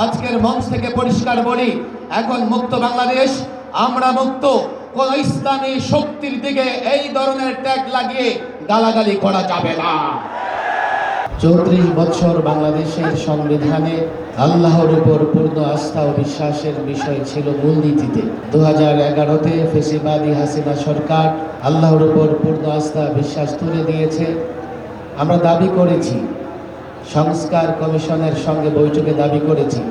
আজকের মঞ্চ থেকে পরিষ্কার বলি, এখন মুক্ত বাংলাদেশ, আমরা মুক্ত। কোন ইসলামী শক্তির দিকে এই ধরনের ট্যাগ লাগিয়ে গালাগালি করা যাবে না। চৌত্রিশ বছর বাংলাদেশের সংবিধানে আল্লাহর উপর পূর্ণ আস্থা ও বিশ্বাসের বিষয় ছিল মূলনীতিতে। দু হাজার এগারোতে ফেসিবাদী হাসিনা সরকার আল্লাহর উপর পূর্ণ আস্থা বিশ্বাস তুলে দিয়েছে। আমরা দাবি করেছি সংস্কার কমিশনের সঙ্গে বৈঠকে দাবি করেছি।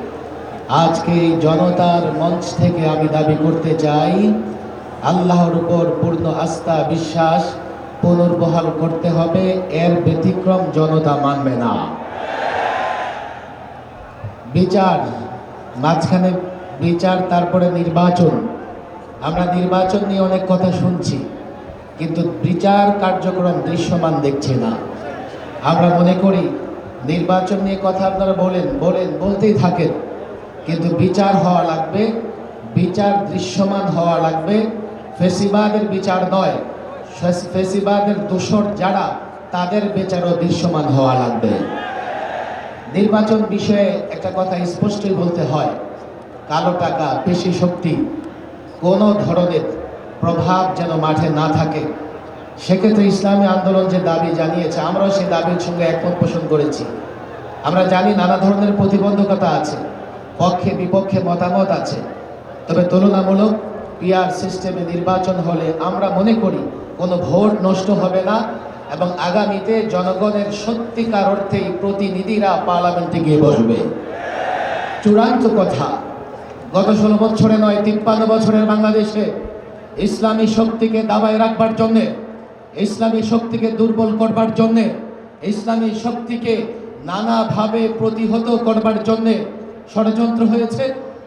আজকে এই জনতার মঞ্চ থেকে আমি দাবি করতে চাই, আল্লাহর উপর পূর্ণ আস্থা, বিশ্বাস পুনর্বহাল করতে হবে, এর ব্যতিক্রম জনতা মানবে না। বিচার, মাঝখানে বিচার, তারপরে নির্বাচন। আমরা নির্বাচন নিয়ে অনেক কথা শুনছি, কিন্তু বিচার কার্যক্রম দৃশ্যমান দেখছি না। আমরা মনে করি নির্বাচন নিয়ে কথা আপনারা বলেন বলেন, বলতেই থাকেন। কিন্তু বিচার হওয়া লাগবে, বিচার দৃশ্যমান হওয়া লাগবে। ফেসিবাদের বিচার নয়, ফেস- ফেসিবাদের দোষর যারা, তাদের বিচারও দৃশ্যমান হওয়া লাগবে। নির্বাচন বিষয়ে একটা কথা স্পষ্টই বলতে হয়, কালো টাকা, পেশি শক্তি, কোনো ধরনের প্রভাব যেন মাঠে না থাকে। সেক্ষেত্রে ইসলামী আন্দোলন যে দাবি জানিয়েছে, আমরাও সেই দাবির সঙ্গে একমত পোষণ করেছি। আমরা জানি নানা ধরনের প্রতিবন্ধকতা আছে, পক্ষে, বিপক্ষে মতামত আছে। তবে তুলনামূলক পিআর সিস্টেমে নির্বাচন হলে আমরা মনে করি কোনো ভোট নষ্ট হবে না এবং আগামীতে জনগণের সত্যিকার অর্থেই প্রতিনিধিরা পার্লামেন্টে গিয়ে বসবে। চূড়ান্ত কথা, গত ষোলো বছরে নয়, তিপ্পান্ন বছরের বাংলাদেশে ইসলামী শক্তিকে দাবায় রাখবার জন্যে ইসলামী শক্তিকে দুর্বল করবার জন্যে, ইসলামী শক্তিকে নানাভাবে প্রতিহত করবার জন্যে ষড়যন্ত্র হয়েছে।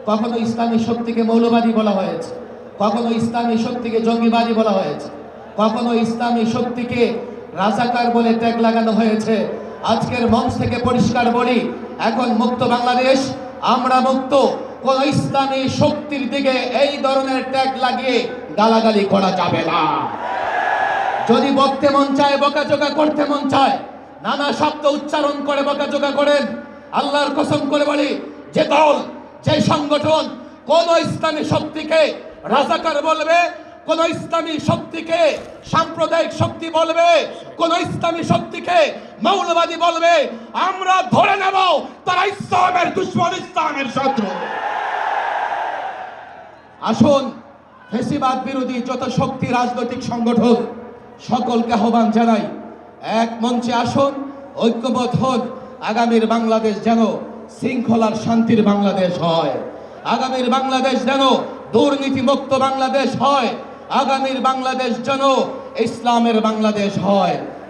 কখনো ইসলামী শক্তিকে মৌলবাদী বলা হয়েছে, কখনো ইসলামী শক্তিকে জঙ্গিবাদী বলা হয়েছে, কখনো ইসলামী শক্তিকে রাজাকার বলে ট্যাগ লাগানো হয়েছে। আজকের মঞ্চ থেকে পরিষ্কার বলি, এখন মুক্ত বাংলাদেশ, আমরা মুক্ত। কোন ইসলামী শক্তির দিকে এই ধরনের ট্যাগ লাগিয়ে গালাগালি করা যাবে না। যদি বকতে মন চায়, বকাঝোকা করতে মন চায়, নানা শব্দ উচ্চারণ করে, বকাঝোকা করেন, আল্লাহর কসম করে বলি, যে দল, যে সংগঠন কোন ইসলামী শক্তিকে রাজাকার বলবে, কোন ইসলামী শক্তিকে সাম্প্রদায়িক শক্তি বলবে, কোন ইসলামী শক্তিকে মৌলবাদী বলবে, আমরা ধরে নেব তারা ইসলামের দুশ্মন, ইসলামের শত্রু। আসুন, ফেসিবাদ বিরোধী যত শক্তি রাজনৈতিক সংগঠন সকলকে আহ্বান জানাই, এক মঞ্চে আসুন, ঐক্যবদ্ধ হন, আগামীর বাংলাদেশ যেন শৃঙ্খলার শান্তির বাংলাদেশ হয়। আগামীর বাংলাদেশ যেন দুর্নীতিমুক্ত বাংলাদেশ হয়। আগামীর বাংলাদেশ যেন ইসলামের বাংলাদেশ হয়।